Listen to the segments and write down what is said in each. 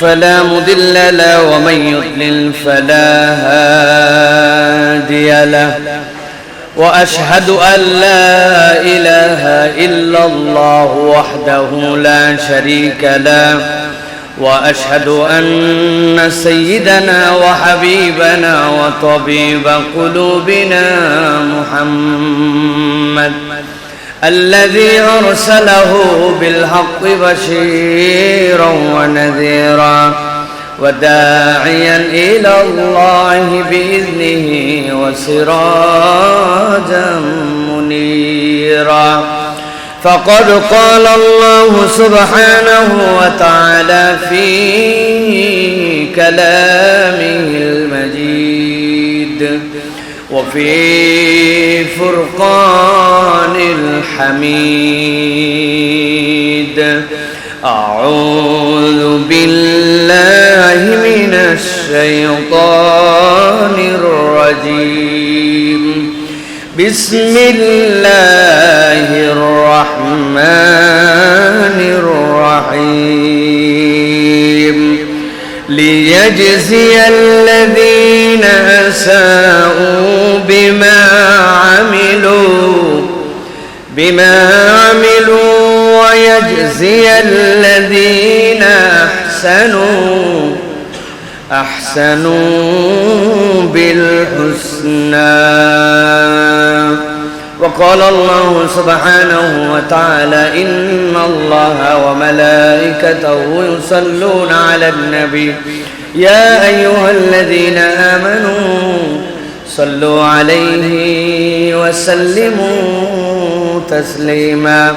فلا مضل له ومن يضلل فلا هادي له وأشهد أن لا إله إلا الله وحده لا شريك له وأشهد أن سيدنا وحبيبنا وطبيب قلوبنا محمد الذي أرسله بالحق بشيرا ونذيرا وداعيا إلى الله بإذنه وسراجا منيرا. فقد قال الله سبحانه وتعالى في كلامه المجيد وفي فرقان الحميد. أعوذ بالله من الشيطان الرجيم. بسم الله الرحمن الرحيم. ليجزي الذين أساءوا بما عملوا بما عملوا ويجزي الذين أحسنوا أحسنوا بالحسنى. وقال الله سبحانه وتعالى إن الله وملائكته يصلون على النبي. يا أيها الذين آمنوا صلوا عليه وسلموا تسليما.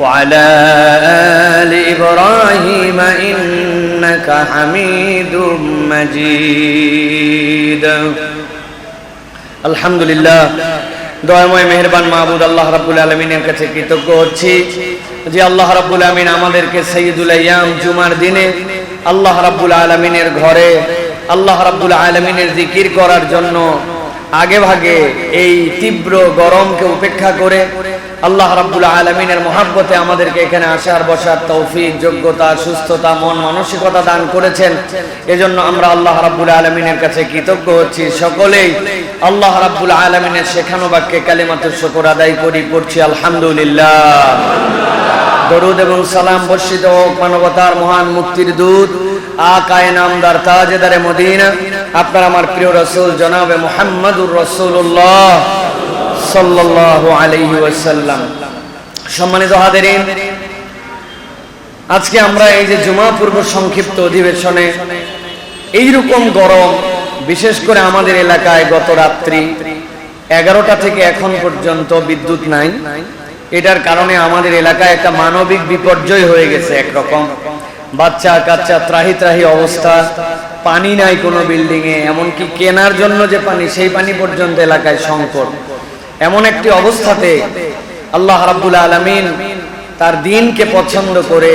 وعلى آل إبراهيم إنك حميد مجيد الحمد لله দয়াময় মেহরবান মাহবুদ আল্লাহ রাব্বুল আলমিনের কাছে কৃতজ্ঞ হচ্ছি যে আল্লাহ রাব্বুল আলমিন আমাদেরকে সঈদুল আয়াম জুমার দিনে আল্লাহ রাব্বুল আলমিনের ঘরে আল্লাহ রাব্বুল আলমিনের জিকির করার জন্য আগে ভাগে এই তীব্র গরমকে উপেক্ষা করে আল্লাহ রাব্বুল আলমিনের মহাব্বতে আমাদেরকে এখানে আসার, বসার তৌফিক, যোগ্যতা, সুস্থতা, মন মানসিকতা দান করেছেন। এজন্য আমরা আল্লাহ রাব্বুল আলমিনের কাছে কৃতজ্ঞ হচ্ছি। সকলেই আল্লাহ রাব্বুল আলমিনের শেখানো বাক্যে কালিমাতুর শকর আদায় করি করছি আলহামদুলিল্লাহ। দরুদ এবং সালাম বর্ষিত মানবতার মহান মুক্তির দূত আকায় নামদার তাজেদারে মদিনা। আপনার আমার প্রিয় রসুল জনাবে মোহাম্মদুর রসুল্লাহ আলাইহি ওয়াসাল্লাম। সম্মানিত হাদেরিন আজকে আমরা এই যে জুমা পূর্ব সংক্ষিপ্ত অধিবেশনে এইরকম গরম, বিশেষ করে আমাদের এলাকায় গত রাত্রি এগারোটা থেকে এখন পর্যন্ত বিদ্যুৎ নাই। এটার কারণে আমাদের এলাকায় একটা মানবিক বিপর্যয় হয়ে গেছে একরকম। বাচ্চা কাচ্চা ত্রাহি ত্রাহি অবস্থা। পানি নাই কোনো বিল্ডিং এ এমনকি কেনার জন্য যে পানি, সেই পানি পর্যন্ত এলাকায় সংকট। এমন একটি অবস্থাতে আল্লাহ রাব্বুল আলমিন তার দিনকে পছন্দ করে,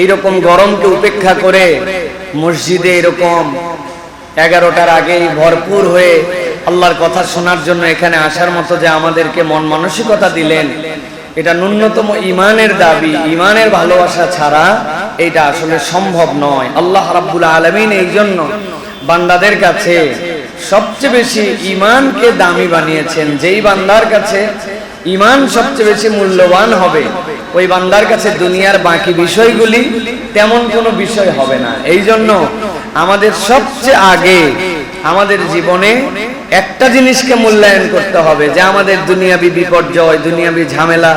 এইরকম গরমকে উপেক্ষা করে মসজিদে এরকম এগারোটার আগেই ভরপুর হয়ে আল্লাহর কথা শোনার জন্য এখানে আসার মতো যে আমাদেরকে মন মানসিকতা দিলেন, এটা ন্যূনতম ইমানের দাবি। ইমানের ভালোবাসা ছাড়া এটা আসলে সম্ভব নয়। আল্লাহ রাব্বুল আলমিন এই জন্য বান্দাদের কাছে সবচেয়ে বেশি ইমানকে দামি বানিয়েছেন। যেই বান্দার কাছে ইমান সবচেয়ে বেশি মূল্যবান হবে, ওই বান্দার কাছে দুনিয়ার বাকি বিষয়গুলি তেমন কোনো বিষয় হবে না। এই জন্য আমাদের সবচেয়ে আগে আমাদের জীবনে একটা জিনিসকে মূল্যায়ন করতে হবে, যে আমাদের দুনিয়াবি বিপর্যয়, দুনিয়াবি ঝামেলা,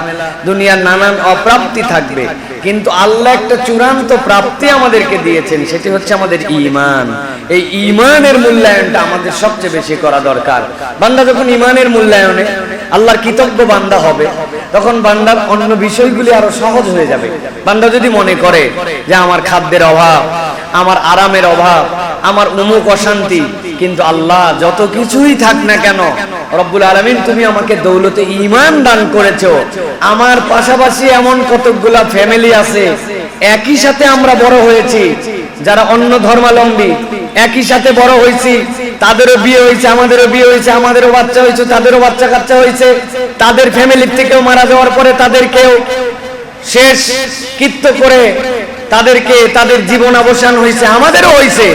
দুনিয়ার নানান অপ্রাপ্তি থাকবে। কিন্তু আল্লাহ একটা চূড়ান্ত প্রাপ্তি আমাদেরকে দিয়েছেন, সেটি হচ্ছে আমাদের ইমান এই ইমানের মূল্যায়নটা আমাদের সবচেয়ে বেশি করা দরকার। বান্দা যখন ইমানের মূল্যায়নে আল্লাহর কৃতজ্ঞ বান্দা হবে, তখন বান্দার অন্য বিষয়গুলি আরও সহজ হয়ে যাবে। বান্দা যদি মনে করে যে আমার খাদ্যের অভাব, আমার আরামের অভাব, আমার উমুক অশান্তি, কিন্তু আল্লাহ যত কিছুই থাক না কেন রব্বুল আলমিন, তুমি আমাকে দৌলতে ইমান দান করেছ। আমার পাশাপাশি এমন কতকগুলা ফ্যামিলি আছে, একই সাথে আমরা বড় হয়েছি, যারা অন্য ধর্মাবলম্বী, একই সাথে বড় হয়েছি, তাদেরও বিয়ে হয়েছে, আমাদেরও বিয়ে হয়েছে, আমাদেরও বাচ্চা হয়েছে, তাদেরও বাচ্চা কাচ্চা হয়েছে, তাদের ফ্যামিলির থেকেও মারা যাওয়ার পরে তাদেরকেও শেষ কৃত্য করে তাদেরকে তাদের জীবন অবসান হয়েছে, আমাদেরও হয়েছে।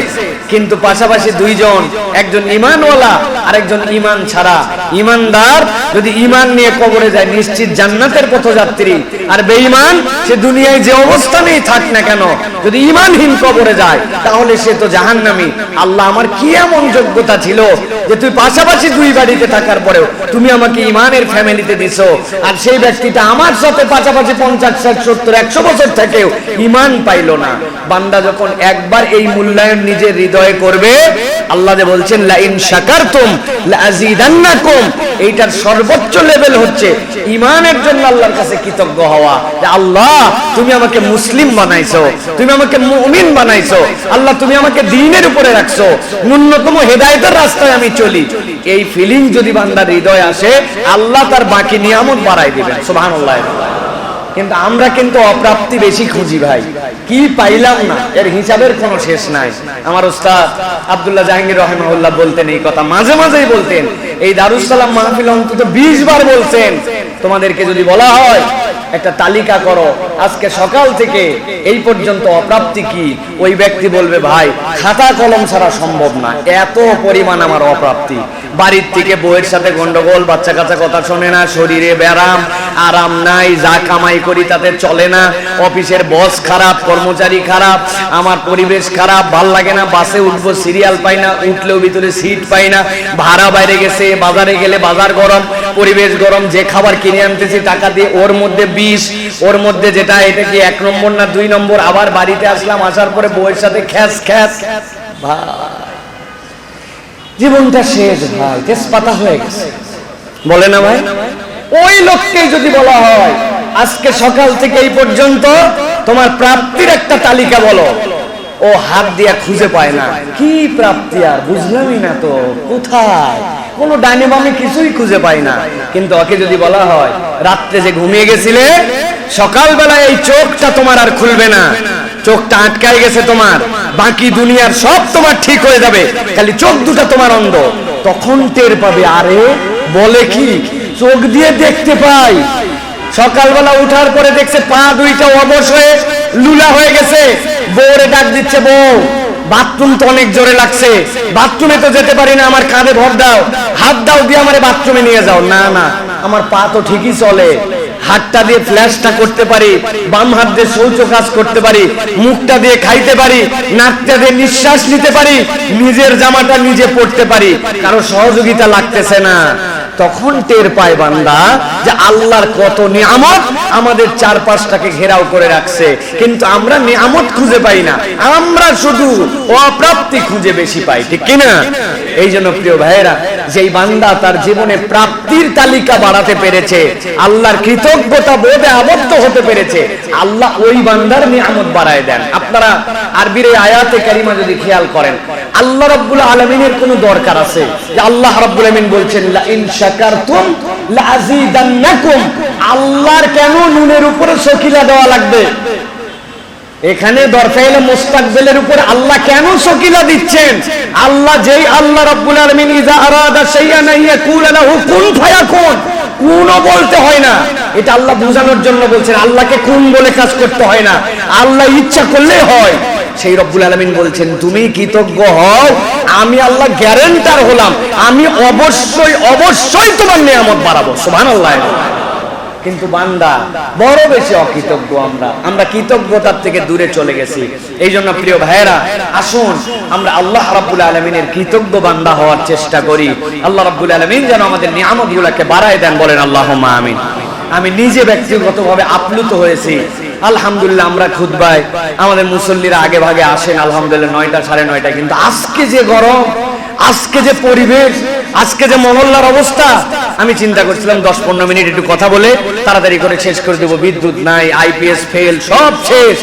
কিন্তু পাশাপাশি দুইজন, একজন ইমানওয়ালা আর একজন ইমান ছাড়া। ইমানদার যদি ইমান নিয়ে কবরে যায়, নিশ্চিত জান্নাতের পথযাত্রী। আর বেঈমান, সে দুনিয়ায় যে অবস্থানেই থাক না কেন, যদি ইমানহীন কবরে যায়, তাহলে সে তো জাহান্নামী। আল্লাহ আমার কি এমন যোগ্যতা ছিল যে তুই পাশাপাশি দুই বাড়িতে থাকার পরেও তুমি আমাকে ইমানের ফ্যামিলিতে দিছো। আর সেই ব্যক্তিটা আমার সাথে পাশাপাশি পঞ্চাশ, ষাট, সত্তর, একশো বছর থেকেও ইমান পাইলো না। বান্দা যখন একবার এই মূল্যায়ন নিজের হৃদয়ে করবে, আল্লাহ যে বলছেন, লাইন শাকারতুম লাযিদান্নাকুম এইটার সর্বোচ্চ লেভেল হচ্ছে ইমানের জন্য আল্লাহর কাছে কৃতজ্ঞ হওয়া। যে আল্লাহ, তুমি আমাকে মুসলিম বানাইছো, তুমি আমাকে মুমিন বানাইছো, আল্লাহ, তুমি আমাকে দ্বীনের উপরে রাখছো, ন্যূনতম হেদায়েতের রাস্তায় আমি চলি। এই ফিলিং যদি বান্দার হৃদয়ে আসে, আল্লাহ তার বাকি নিয়ামত বাড়াই দিবেন। সুবহানাল্লাহ। কিন্তু আমরা কিন্তু অপ্রাপ্তি বেশি খুঁজি ভাই। কি পাইলাম না? এর হিসাবের কোনো শেষ নাই। আমার ওস্তাদ আব্দুল্লাহ জাহাঙ্গীর রহমাউল্লাহ বলতেন এই কথা। মাঝে মাঝেই বলতেন, এই দারুসালাম মাহফিল অন্তত বিশ বার বলছেন। তোমাদেরকে যদি বলা হয়, একটা তালিকা করো। আজকে সকাল থেকে এই পর্যন্ত অপ্রাপ্তি কি? ওই ব্যক্তি বলবে, ভাই, খাতা কলম ছাড়া সম্ভব না। এত পরিমাণ আমার অপ্রাপ্তি। বাড়ির থেকে বউয়ের সাথে গন্ডগোল বাচ্চা কাচ্চা কথা শোনে না, শরীরে ব্যারাম আরাম নাই, যা কামাই করি তাতে চলে না, অফিসের বস খারাপ, কর্মচারী খারাপ, আমার পরিবেশ খারাপ, ভালো লাগে না, বাসে উঠবো, সিরিয়াল পাই না, উঠলেও ভিতরে সিট পাই না, ভাড়া বাইরে গেছে, বাজারে গেলে বাজার গরম, পরিবেশ গরম, যে খাবার কিনে আনতেছি টাকা দিয়ে, ওর মধ্যে বিষ, ওর মধ্যে যেটা, এটা কি এক নম্বর না দুই নম্বর? আবার বাড়িতে আসলাম, আসার পরে বউয়ের সাথে খ্যাস খ্যাস। ভাই। জীবনটা শেষ, ভাই, তেজপাতা হয়ে গেছে। বলে না ভাই? ওই লোককেই যদি বলা হয়, আজকে সকাল থেকে এই পর্যন্ত তোমার প্রাপ্তির একটা তালিকা বলো। ও হাত দিয়া খুঁজে পায় না। কি প্রাপ্তি আর, বুঝলামই না তো, কোথায়? কোনো ডাইনে বামে কিছুই খুঁজে পাই না। কিন্তু ওকে যদি বলা হয়, রাত্রে যে ঘুমিয়ে গেছিলে সকালবেলা এই চোখটা তোমার আর খুলবে না। চোখটা আটকায় গেছে তোমার। বাকি দুনিয়ার সব তোমার ঠিক হয়ে যাবে। খালি চোখ দুটা তোমার অন্ধ। তখন টের পাবে, আরে বলে কি? চোখ দিয়ে দেখতে পাই। সকালবেলা উঠার পরে দেখছে পা দুইটা অবশ হয়ে লুলা হয়ে গেছে। বউরে ডাক দিচ্ছে, বউ, বাথরুম তো অনেক জোরে লাগছে। বাথরুমে তো যেতে পারি না, আমার কাঁধে ভর দাও। হাত দাও, দিয়ে আমার বাথরুমে নিয়ে যাও। না না, আমার পা তো ঠিকই চলে। হাতটা দিয়ে ফ্ল্যাশটা করতে পারি, বাম হাত দিয়ে শৌচ কাজ করতে পারি, মুখটা দিয়ে খাইতে পারি, নাকটা দিয়ে নিঃশ্বাস নিতে পারি, নিজের জামাটা নিজে পড়তে পারি, কারও সহযোগিতা লাগতেছে না। তখন টের পায় বান্দা যে আল্লাহর কত নিয়ামত আমাদের চারপাশটাকে ঘেরাও করে রাখছে। কিন্তু আমরা নিয়ামত খুঁজে পাই না। আমরা শুধু অপ্রাপ্তি খুঁজে বেশি পাই, ঠিক কিনা? এই জন্য প্রিয় ভাইয়েরা যেই বান্দা তার জীবনে প্রাপ্তির তালিকা বাড়াতে পেরেছে, আল্লাহর কৃতজ্ঞতা বোধে আবদ্ধ হতে পেরেছে, আল্লাহ ওই বান্দার নিয়ামত বাড়ায় দেন। আপনারা আরবির এই আয়াতে কারিমা যদি খেয়াল করেন, আল্লাহ রাব্বুল আলামিনের কোনো দরকার আছে? যে আল্লাহ রাব্বুল আলামিন বলছেন লা ইন শাকারতুম লাযিদান্নাকুম আল্লাহর কেন নুনের উপরে শকিলা দেওয়া লাগবে? এখানে দরকাইলে মুস্তাকবেলের উপর আল্লাহ কেন শকিলা দিচ্ছেন? আল্লাহ যেই আল্লাহ রাব্বুল আলামিন ইজা আরাদা শাইআন ইয়াকুল লাহু কুন ফায়াকুন। কোনও বলতে হয় না। এটা আল্লাহ বোঝানোর জন্য বলছেন, আল্লাহকে কোন বলে কাজ করতে হয় না। আল্লাহ ইচ্ছা করলেই হয়। সেই রব্বুল আলামিন বলছেন, তুমি কৃতজ্ঞ হও, আমি আল্লাহ গ্যারেন্টার হলাম। আমি অবশ্যই অবশ্যই তোমার নিয়ামত বাড়াবো। সুবহানাল্লাহ। কিন্তু বান্দা, বড় বেশি অকৃতজ্ঞ আমরা। আমরা কৃতজ্ঞতার থেকে দূরে চলে গেছি। এই জন্য প্রিয় ভাইয়েরা, আসুন, আমরা আল্লাহ রাব্বুল আলমিনের কৃতজ্ঞ বান্দা হওয়ার চেষ্টা করি। আল্লাহ রাব্বুল আলমিন যেন আমাদের নিয়ামত গুলাকে বাড়ায় দেন, বলেন আল্লাহ আমিন। আমি নিজে ব্যক্তিগতভাবে আপ্লুত হয়েছি। আলহামদুলিল্লাহ, আমরা খুদবাই আমাদের মুসল্লিরা আগে ভাগে আসেন, আলহামদুলিল্লাহ, নয়টা, সাড়ে নয়টা কিন্তু আজকে যে গরম আজকে যে পরিবেশ, আজকে যে মহল্লার অবস্থা, আমি চিন্তা করছিলাম দশ পনেরো মিনিট একটু কথা বলে তাড়াতাড়ি করে শেষ করে দেবো। বিদ্যুৎ নাই আইপিএস ফেল সব শেষ।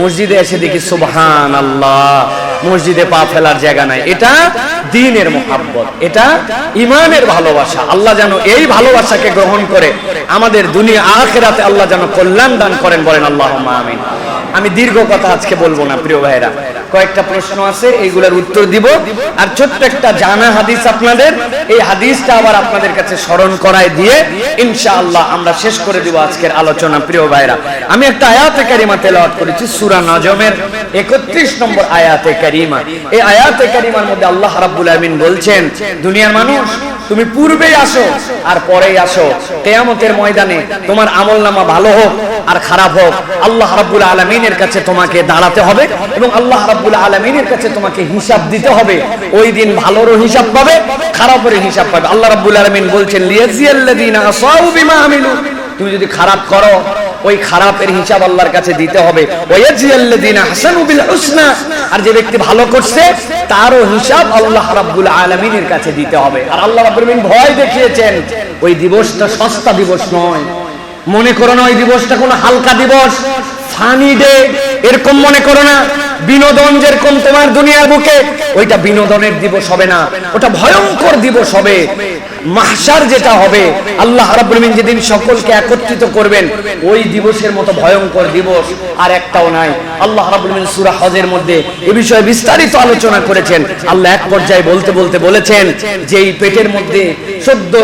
মসজিদে এসে দেখি সুবহান আল্লাহ মসজিদে পা ফেলার জায়গা নাই। এটা দিনের মোহাব্বত, এটা ইমানের ভালোবাসা। আল্লাহ যেন এই ভালোবাসাকে গ্রহণ করে, আমাদের দুনিয়া আখেরাতে আল্লাহ যেন কল্যাণ দান করেন, বলেন আল্লাহ আমিন। আমি দীর্ঘ কথা আজকে বলব না, প্রিয় ভাইরা কয়েকটা প্রশ্ন আছে, এইগুলোর উত্তর দিব। আর ছোট্ট একটা জানা হাদিস আপনাদের, এই হাদিসটা আবার আপনাদের কাছে স্মরণ করায় দিয়ে ইনশাআল্লাহ আমরা শেষ করে দিব আজকের আলোচনা, প্রিয় ভাইরা। আমি একটা আয়াতে কারিমা তেলাওয়াত করেছি, সূরা নজমের 31 নম্বর আয়াতে কারিমা। এই আয়াতে কারিমার মধ্যে আল্লাহ রাব্বুল আমিন বলছেন, দুনিয়ার মানুষ, তুমি পূর্বেই আসো আর পরেই আসো। কেয়ামতের ময়দানে তোমার আমলনামা ভালো হোক আর খারাপ হোক, আল্লাহ রাব্বুল আলামিনের কাছে তোমাকে দাঁড়াতে হবে এবং আল্লাহ রাব্বুল আলামিনের কাছে তোমাকে হিসাব দিতে হবে। ওই দিন ভালোরও হিসাব পাবে, খারাপেরও হিসাব পাবে। আল্লাহ রাব্বুল আলামিন বলছেন তুমি যদি খারাপ করো, ওই খারাপের হিসাব আল্লাহর কাছে দিতে হবে। আর যে ব্যক্তি ভালো করছে, তারও হিসাব আল্লাহ রাব্বুল আলামিনের কাছে দিতে হবে। আর আল্লাহ আলামিন ভয় দেখিয়েছেন, ওই দিবসটা সস্তা দিবস নয়। মনে করো না, ওই দিবসটা কোনো হালকা দিবস। ফানি ডে এরকম মনে করো না। বিনোদন যেরকম তোমার দুনিয়ার বুকে, ওইটা বিনোদনের দিবস হবে না। ওটা ভয়ঙ্কর দিবস হবে। মাহসার যেটা হবে, আল্লাহ রাব্বুল আলামিন যেদিন সকলকে একত্রিত করবেন। ওই দিবসের মতো ভয়ঙ্কর দিবস আর একটাও নাই। আল্লাহ আলামিন সূরা হজের মধ্যে এই বিষয়ে বিস্তারিত আলোচনা করেছেন। আল্লাহ এক পর্যায়ে বলতে বলতে বলেছেন যে এই পেটের মধ্যে সদ্য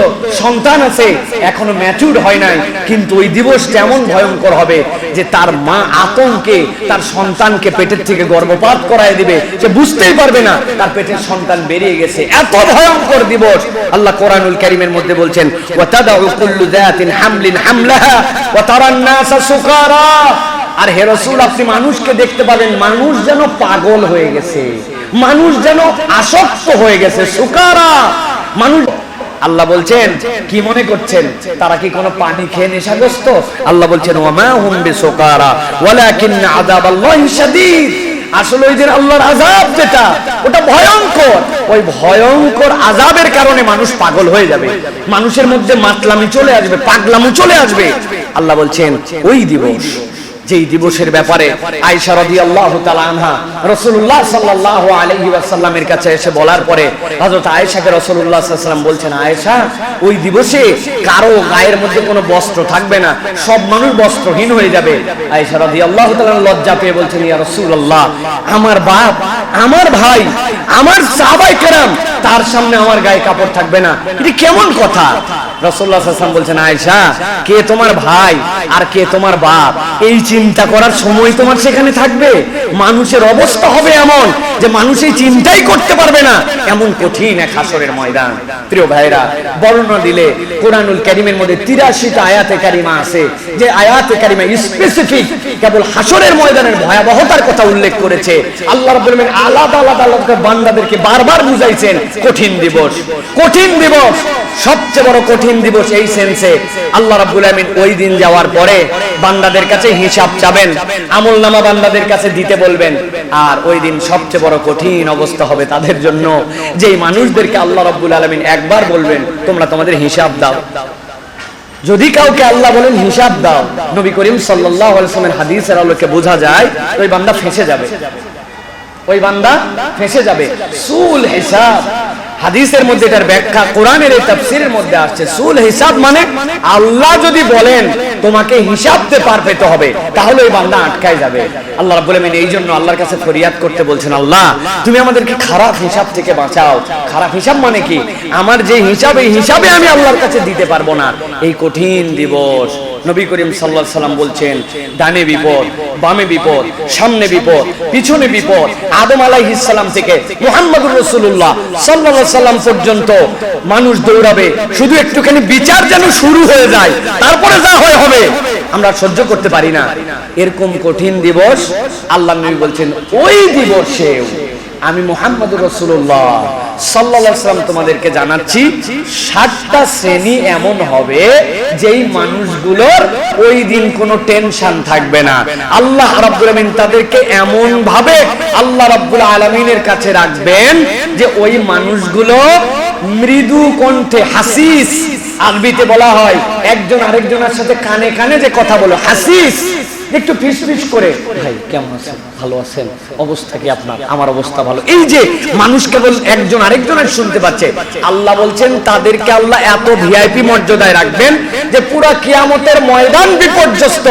সন্তান আছে, এখনও ম্যাচুর হয় নাই। কিন্তু ওই দিবস এমন ভয়ঙ্কর হবে যে তার মা আতঙ্কে তার সন্তানকে পেটের থেকে গর্ভপাত করায় দিবে, সে বুঝতেই পারবে না তার পেটের সন্তান বেরিয়ে গেছে। এত ভয়ঙ্কর দিবস। আল্লাহ কোরআনুল কারীমের মধ্যে বলছেন ওয়াতাদাউ কুল্লু যাতিন হামলিন ওয়া আর হে রাসূল, আপনি মানুষকে দেখতে পাবেন, মানুষ যেন পাগল হয়ে গেছে, মানুষ যেন আসক্ত হয়ে গেছে, সুকারা। মানুষ আল্লাহ বলছেন, কি মনে করছেন? তারা কি কোনো পানি খেয়ে নেশাগ্রস্ত? আল্লাহ বলছেন ওয়ামা হুম বিসুকারা ওয়ালাকিন আযাবাল্লাহি শাদীদ। আসলে ওই যে আল্লাহর আজাব যেটা, ওটা ভয়ঙ্কর। ওই ভয়ঙ্কর আজাবের কারণে মানুষ পাগল হয়ে যাবে। মানুষের মধ্যে মাতলামি চলে আসবে, পাগলামু চলে আসবে। আল্লাহ বলছেন, ওই দিবস যেই দিবসের ব্যাপারে আয়েশা রাদিয়াল্লাহু তাআলা আনহা রাসূলুল্লাহ সাল্লাল্লাহু আলাইহি ওয়াসাল্লামের কাছে এসে বলার পরে হযরত আয়েশাকে রাসূলুল্লাহ সাল্লাল্লাহু আলাইহি ওয়াসাল্লাম বলছেন, আয়েশা, ওই দিবসে কারও গায়ের মধ্যে কোনো বস্ত্র থাকবে না, সব মানুষ বস্ত্রহীন হয়ে যাবে। আয়েশা রাদিয়াল্লাহু তাআলা লজ্জা পেয়ে বলছেন, ইয়া রাসূলুল্লাহ, আমার বাপ, আমার ভাই, আমার সাহাবায়ে কেরাম, তার সামনে আমার গায়ে কাপড় থাকবে না। এটা কেমন কথা? বলছেন, আয়েশা, কে তোমার ভাই আর কে তোমার বাপ? এই চিন্তা করার সময় তোমার সেখানে থাকবে। মানুষের অবস্থা হবে এমন যে মানুষ এই চিন্তাই করতে পারবে না। এমন কঠিন এক হাসরের ময়দান। প্রিয় ভাইরা বর্ণনা দিলে কোরআনুল কারিমের মধ্যে তিরাশিটা আয়াতে কারিমা আছে। যে আয়াতে কারিমা স্পেসিফিক কেবল হাসরের ময়দানের ভয়াবহতার কথা উল্লেখ করেছে। আল্লাহ আলাদা আলাদা আলাদা বান্দাদেরকে বারবার বুঝাইছেন, কঠিন দিবস। কঠিন দিবস, সবচেয়ে বড় কঠিন দিবস এই সেন্সে আল্লাহ রাব্বুল আলামিন ওই দিন যাওয়ার পরে বান্দাদের কাছে হিসাব চাবেন আমল নামা বান্দাদের কাছে দিতে বলবেন। আর ওই দিন সবচেয়ে বড় কঠিন অবস্থা হবে তাদের জন্য। যেই মানুষদেরকে আল্লাহ রাব্বুল আলামিন একবার বলবেন, তোমরা তোমাদের হিসাব দাও। যদি কাউকে আল্লাহ বলেন হিসাব দাও, নবী করিম সাল্লাল্লাহু আলাইহি ওয়াসাল্লামের হাদিসের আলোকে বোঝা যায়, ওই বান্দা ফেঁসে যাবে। ওই বান্দা ফেঁসে যাবে। সুল হিসাব। হাদিসের মধ্যে এটার ব্যাখ্যা, কোরআনের এই তাফসীরের মধ্যে আসছে। সুল হিসাব মানে আল্লাহ যদি বলেন, তোমাকে হিসাব দিতে পার পেতে হবে, তাহলে ওই বান্দা আটকায় যাবে। আল্লাহ রাব্বুল আলামিন এই জন্য আল্লাহর কাছে ফরিয়াদ করতে বলছেন, আল্লাহ, তুমি আমাদেরকে খারাপ হিসাব থেকে বাঁচাও। খারাপ হিসাব মানে কি? আমার যে হিসাব হিসাবে আমি আল্লাহর কাছে দিতে পারব না। এই কঠিন দিবস। নবী করিম সাল্লাহ সাল্লাম বলছেন, ডানে বিপদ, বামে বিপদ, সামনে বিপদ, পিছনে বিপদ, আদম আলাইহিস সালাম থেকে মুহাম্মদুর রাসূলুল্লাহ সাল্লাল্লাহু সাল্লাম পর্যন্ত মানুষ দৌড়াবে, শুধু একটুখানি বিচার যেন শুরু হয়ে যায়, তারপরে যা হয় হবে। আমরা সহ্য করতে পারি না। এরকম কঠিন দিবস, আল্লাহ নবী বলছেন, ওই দিবসেও আমি মোহাম্মদ রসুল্লাহ সাল্লাম তোমাদেরকে জানাচ্ছি ষাটটা শ্রেণি এমন হবে যেই মানুষগুলোর ওই দিন কোনো টেনশন থাকবে না। আল্লাহ রাব্বুল আলামিন তাদেরকে এমন ভাবে আল্লাহ রাব্বুল আলামিনের কাছে রাখবেন যে ওই মানুষগুলো মৃদু কণ্ঠে হাসিস। আরবিতে বলা হয়, একজন আরেকজনের সাথে কানে কানে যে কথা বলো, হাসিস। একটু ফিস ফিস করে। ভাই, কেমন আছেন? ভালো আছেন? অবস্থা কি আপনার? আমার অবস্থা ভালো। এই যে মানুষ কেবল একজন আরেকজনের শুনতে পাচ্ছে। আল্লাহ বলছেন, তাদেরকে আল্লাহ এত ভিআইপি মর্যাদায় রাখবেন যে পুরা কিয়ামতের ময়দান বিপর্যস্ত।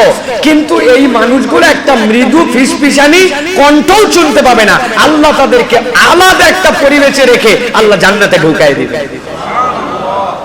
কিন্তু এই মানুষগুলো একটা মৃদু ফিসফিসানি, কণ্ঠও শুনতে পাবে না। আল্লাহ তাদেরকে আলাদা একটা পরিবেশে রেখে আল্লাহ জান্নাতে ঢুকাই দিবে।